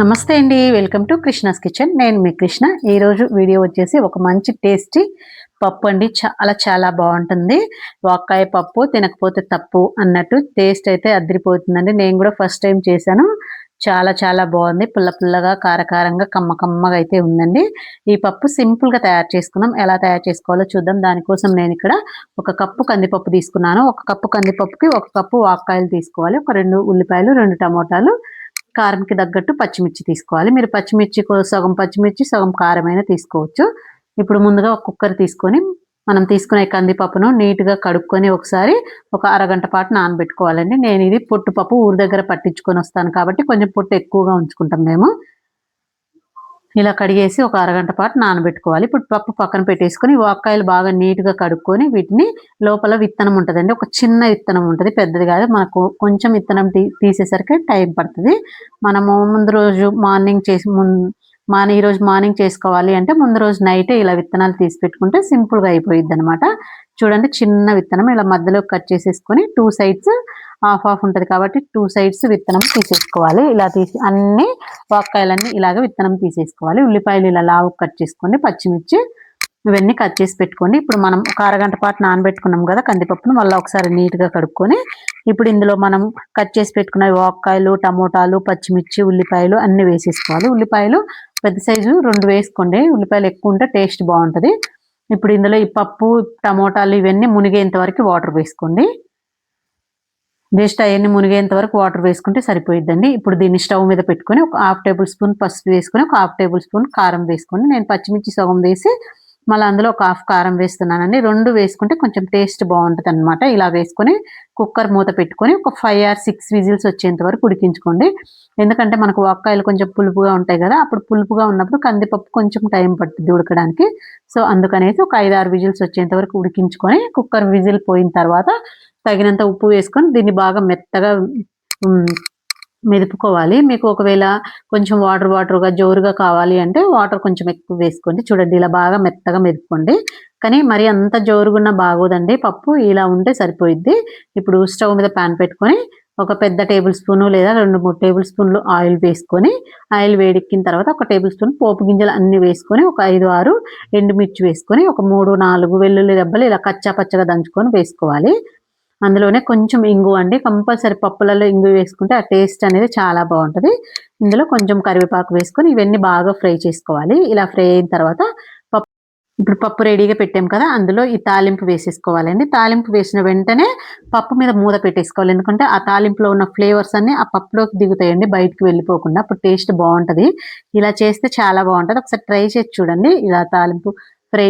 నమస్తే అండి. Welcome to Krishna's kitchen. నేను మీ కృష్ణ. ఈరోజు వీడియో వచ్చేసి ఒక మంచి టేస్టీ పప్పు అండి. చాలా చాలా బాగుంటుంది. వాక్కాయ పప్పు తినకపోతే తప్పు అన్నట్టు టేస్ట్ అయితే అదిరిపోతుందండి. నేను కూడా ఫస్ట్ టైం చేశాను. చాలా చాలా బాగుంది. పుల్ల పుల్లగా కారకారంగా కమ్మ కమ్మగా అయితే ఉందండి. ఈ పప్పు సింపుల్గా తయారు చేసుకుందాం. ఎలా తయారు చేసుకోవాలో చూద్దాం. దానికోసం నేను ఇక్కడ ఒక కప్పు కందిపప్పు తీసుకున్నాను. ఒక కప్పు కందిపప్పుకి ఒక కప్పు వాక్కాయలు తీసుకోవాలి. ఒక రెండు ఉల్లిపాయలు రెండు టమోటాలు కారంకి తగ్గట్టు పచ్చిమిర్చి తీసుకోవాలి. మీరు పచ్చిమిర్చి సగం పచ్చిమిర్చి సగం కారమైన తీసుకోవచ్చు. ఇప్పుడు ముందుగా ఒక కుక్కర్ తీసుకొని మనం తీసుకునే కందిపప్పును నీట్గా కడుక్కొని ఒకసారి ఒక అరగంట పాటు నానబెట్టుకోవాలండి. నేను ఇది పొట్టుపప్పు ఊరి దగ్గర పట్టించుకొని వస్తాను కాబట్టి కొంచెం పొట్టు ఎక్కువగా ఉంచుకుంటాం మేము. ఇలా కడిగేసి ఒక అరగంట పాటు నానబెట్టుకోవాలి. ఇప్పుడు పప్పు పక్కన పెట్టేసుకొని వాక్కాయలు బాగా నీట్గా కడుక్కొని వీటిని లోపల విత్తనం ఉంటుందండి. ఒక చిన్న విత్తనం ఉంటుంది. పెద్దది కాదు. మనకు కొంచెం విత్తనం తీసేసరికి టైం పడుతుంది. మనము ముందు రోజు మార్నింగ్ చేసి ముందు మాన ఈరోజు మార్నింగ్ చేసుకోవాలి అంటే ముందు రోజు నైట్ ఇలా విత్తనాలు తీసి పెట్టుకుంటే సింపుల్గా అయిపోయిద్ది అనమాట చూడండి చిన్న విత్తనం ఇలా మధ్యలో కట్ చేసేసుకొని టూ సైడ్స్ హాఫ్ హాఫ్ ఉంటుంది కాబట్టి టూ సైడ్స్ విత్తనం తీసేసుకోవాలి. ఇలా తీసి అన్ని వాక్కాయలన్నీ ఇలాగ విత్తనం తీసేసుకోవాలి. ఉల్లిపాయలు ఇలా లావు కట్ చేసుకోండి పచ్చిమిర్చి ఇవన్నీ కట్ చేసి పెట్టుకోండి. ఇప్పుడు మనం ఒక అరగంట పాటు నానబెట్టుకున్నాం కదా కందిపప్పును మళ్ళీ ఒకసారి నీట్గా కడుక్కొని ఇప్పుడు ఇందులో మనం కట్ చేసి పెట్టుకున్న వాక్కాయలు టమోటాలు పచ్చిమిర్చి ఉల్లిపాయలు అన్ని వేసేసుకోవాలి. ఉల్లిపాయలు పెద్ద సైజు రెండు వేసుకోండి. ఉల్లిపాయలు ఎక్కువ ఉంటే టేస్ట్ బాగుంటుంది. ఇప్పుడు ఇందులో ఈ పప్పు టమోటాలు ఇవన్నీ మునిగేంత వరకు వాటర్ వేసుకోండి. జస్ట్ అవన్నీ మునిగేంత వరకు వాటర్ వేసుకుంటే సరిపోయిద్దండి. ఇప్పుడు దీన్ని స్టవ్ మీద పెట్టుకొని ఒక హాఫ్ టేబుల్ స్పూన్ పసుపు వేసుకొని ఒక హాఫ్ టేబుల్ స్పూన్ కారం వేసుకోండి. నేను పచ్చిమిర్చి సగం వేసి మళ్ళీ అందులో ఒక హాఫ్ కారం వేస్తున్నానండి. రెండు వేసుకుంటే కొంచెం టేస్ట్ బాగుంటుంది అనమాట ఇలా వేసుకొని కుక్కర్ మూత పెట్టుకొని ఒక ఫైవ్ ఆర్ సిక్స్ విజిల్స్ వచ్చేంత వరకు ఉడికించుకోండి. ఎందుకంటే మనకు వాక్కాయలు కొంచెం పులుపుగా ఉంటాయి కదా అప్పుడు పులుపుగా ఉన్నప్పుడు కందిపప్పు కొంచెం టైం పడుతుంది ఉడకడానికి. సో అందుకనేసి ఒక ఐదు ఆరు విజిల్స్ వచ్చేంత వరకు ఉడికించుకొని కుక్కర్ విజిల్ పోయిన తర్వాత తగినంత ఉప్పు వేసుకొని దీన్ని బాగా మెత్తగా మెదుపుకోవాలి. మీకు ఒకవేళ కొంచెం వాటర్ వాటర్గా జోరుగా కావాలి అంటే వాటర్ కొంచెం ఎక్కువ వేసుకోండి. చూడండి ఇలా బాగా మెత్తగా మెదుపుకోండి. కానీ మరి అంత జోరుగున్న బాగోదండి. పప్పు ఇలా ఉంటే సరిపోయిద్ది. ఇప్పుడు స్టవ్ మీద ప్యాన్ పెట్టుకొని ఒక పెద్ద టేబుల్ స్పూన్ లేదా రెండు మూడు టేబుల్ స్పూన్లు ఆయిల్ వేసుకొని ఆయిల్ వేడెక్కిన తర్వాత ఒక టేబుల్ స్పూన్ పోపు గింజలు అన్ని వేసుకొని ఒక ఐదు ఆరు ఎండుమిర్చి వేసుకొని ఒక మూడు నాలుగు వెల్లుల్లి దెబ్బలు ఇలా కచ్చా పచ్చగా దంచుకొని వేసుకోవాలి. అందులోనే కొంచెం ఇంగు అండి. కంపల్సరీ పప్పులలో ఇంగు వేసుకుంటే ఆ టేస్ట్ అనేది చాలా బాగుంటుంది. ఇందులో కొంచెం కరివేపాకు వేసుకొని ఇవన్నీ బాగా ఫ్రై చేసుకోవాలి. ఇలా ఫ్రై అయిన తర్వాత పప్పు ఇప్పుడు పప్పు రెడీగా పెట్టాం కదా అందులో ఈ తాలింపు వేసేసుకోవాలండి. తాలింపు వేసిన వెంటనే పప్పు మీద మూత పెట్టేసుకోవాలి. ఎందుకంటే ఆ తాలింపులో ఉన్న ఫ్లేవర్స్ అన్ని ఆ పప్పులోకి దిగుతాయండి బయటకు వెళ్ళిపోకుండా. అప్పుడు టేస్ట్ బాగుంటుంది. ఇలా చేస్తే చాలా బాగుంటుంది. ఒకసారి ట్రై చేసి చూడండి. ఇలా తాలింపు ఫ్రై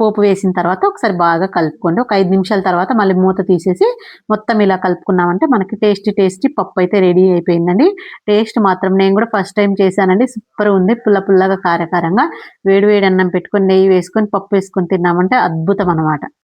పోపు వేసిన తర్వాత ఒకసారి బాగా కలుపుకోండి. ఒక ఐదు నిమిషాల తర్వాత మళ్ళీ మూత తీసేసి మొత్తం ఇలా కలుపుకున్నామంటే మనకి టేస్టీ టేస్టీ పప్పు అయితే రెడీ అయిపోయిందండి. టేస్ట్ మాత్రం నేను కూడా ఫస్ట్ టైం చేశానండి. సూపర్ ఉంది. పుల్ల పుల్లగా కారకారంగా వేడి వేడి అన్నం పెట్టుకొని నెయ్యి వేసుకొని పప్పు వేసుకొని తిన్నామంటే అద్భుతం అనమాట